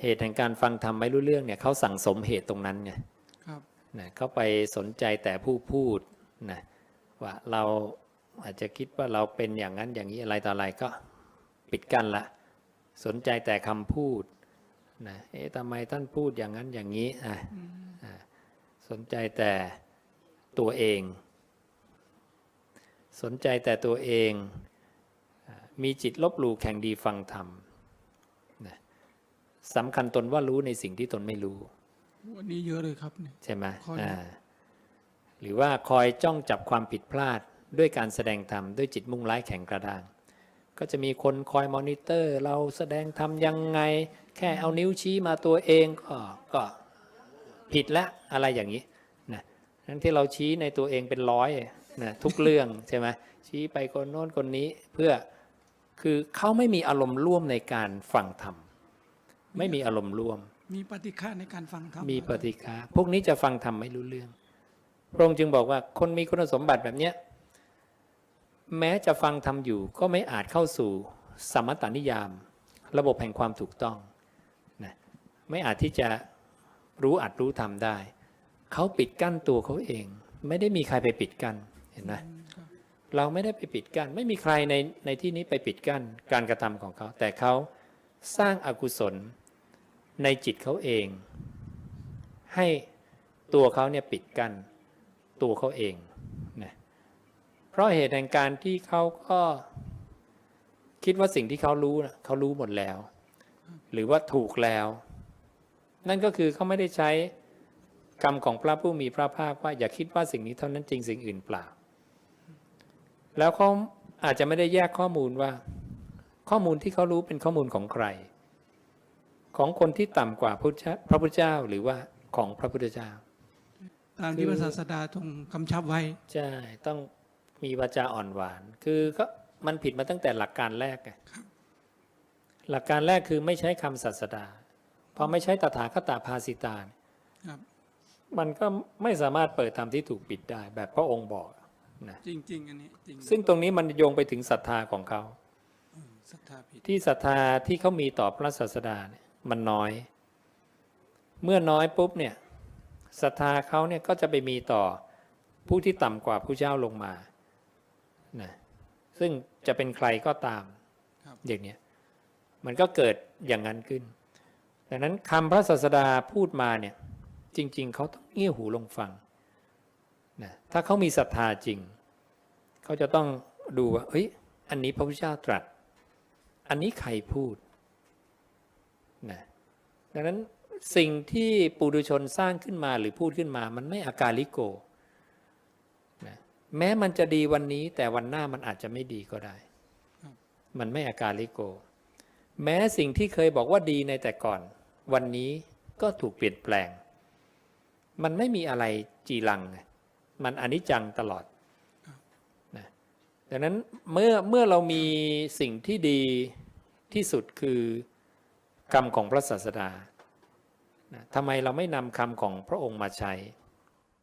เหตุแห่งการฟังธรรมไม่รู้เรื่องเนี่ยเขาสั่งสมเหตุตรงนั้นไงครับนะเขาไปสนใจแต่ผู้พูดนะว่าเราอาจจะคิดว่าเราเป็นอย่างนั้นอย่างนี้อะไรต่ออะไรก็ปิดกั้นละ สนใจแต่คำพูดนะเอ๊ะทำไมท่านพูดอย่างนั้นอย่างนี้อะอะสนใจแต่ตัวเอง สนใจแต่ตัวเองอะมีจิตลบหลู่แข่งดีฟังธรรมนะ สำคัญตนว่ารู้ในสิ่งที่ตนไม่รู้ วันนี้เยอะเลยครับเนี่ย ใช่ไหมข้อนี้ อ่าหรือว่าคอยจ้องจับความผิดพลาดด้วยการแสดงธรรมด้วยจิตมุ่งร้ายแข็งกระด้าง ก็จะมีคนคอยมอนิเตอร์ เราแสดงธรรมยังไง แค่เอานิ้วชี้มาตัวเองก็ก็ผิดแล้วอะไรอย่างนี้นะนั้นที่เราชี้ในตัวเองเป็นร้อยนะทุกเรื่อง ใช่ไหมชี้ไปคนโน้นคนนี้เพื่อคือเขาไม่มีอารมณ์ร่วมในการฟังธรรม ไม่มีอารมณ์ร่วม มีปฏิฆาในการฟังธรรมมีปฏิฆาพวกนี้จะฟังธรรมไม่รู้เรื่อง พระองค์จึงบอกว่าคนมีคุณสมบัติแบบเนี้ยแม้จะฟังธรรมอยู่ก็ไม่อาจเข้าสู่สมมตานิยาม ระบบแห่งความถูกต้องนะไม่อาจที่จะรู้อัดรู้ธรรมได้ เขาปิดกั้นตัวเขาเอง ไม่ได้มีใครไปปิดกั้นเห็นไหมครับเราไม่ได้ไปปิดกั้นไม่มีใครในในที่นี้ไปปิดกั้นการกระทำของเขา แต่เขาสร้างอากุศล ในจิตเขาเอง ให้ตัวเขาเนี่ยปิดกั้นตัวเขาเองนะเพราะเหตุแห่งการที่เขาก็คิดว่าสิ่งที่เขารู้นะเขารู้หมดแล้ว หรือว่าถูกแล้ว นั่นก็คือเขาไม่ได้ใช้กรรมของพระผู้มีพระภาคว่าอย่าคิดว่าสิ่งนี้เท่านั้นจริงสิ่งอื่นเปล่า แล้วเขาอาจจะไม่ได้แยกข้อมูลว่า ข้อมูลที่เขารู้เป็นข้อมูลของใคร ของคนที่ต่ำกว่าพุทธเจ้าพระพุทธเจ้าหรือว่าของพระพุทธเจ้า ตามที่พระศาสดาทรงกำชับไว้ ใช่ ต้องมีวาจาอ่อนหวาน คือก็มันผิดมาตั้งแต่หลักการแรกไงหลักการแรกคือไม่ใช้คำศาสดาพอไม่ใช้ตถาคตาภาสิตาเนี่ยครับมันก็ไม่สามารถเปิดธรรมที่ถูกปิดได้ แบบพระองค์บอกนะจริง ๆ อันนี้จริงซึ่งตรงนี้มันโยงไปถึงศรัทธาของเขาศรัทธาผิดที่ศรัทธาที่เขามีต่อพระศาสดาเนี่ย มันน้อย เมื่อน้อยปุ๊บเนี่ยศรัทธาเขาเนี่ยก็จะไปมีต่อผู้ที่ต่ำกว่าผู้เจ้าลงมานะซึ่งจะเป็นใครก็ตามครับอย่างเนี้ยมันก็เกิดอย่างนั้นขึ้น ดังนั้นคำพระศาสดาพูดมาเนี่ย จริง ๆเขาต้องเงี่ยหูลงฟังนะถ้าเขามีศรัทธาจริง เขาจะต้องดูว่าเฮ้ย อันนี้พระพุทธเจ้าตรัส อันนี้ใครพูด นะดังนั้นสิ่งที่ปุถุชนสร้างขึ้นมาหรือพูดขึ้นมา มันไม่อาการลิโกนะแม้มันจะดีวันนี้ แต่วันหน้ามันอาจจะไม่ดีก็ได้ มันไม่อาการลิโก แม้สิ่งที่เคยบอกว่าดีในแต่ก่อน วันนี้ก็ถูกเปลี่ยนแปลง มันไม่มีอะไรจีรังไงมันอนิจจังตลอดนะดังนั้นเมื่อเมื่อเรามีสิ่งที่ดีที่สุดคือ กรรมของพระศาสดาทำไมเราไม่นำคำของพระองค์มาใช้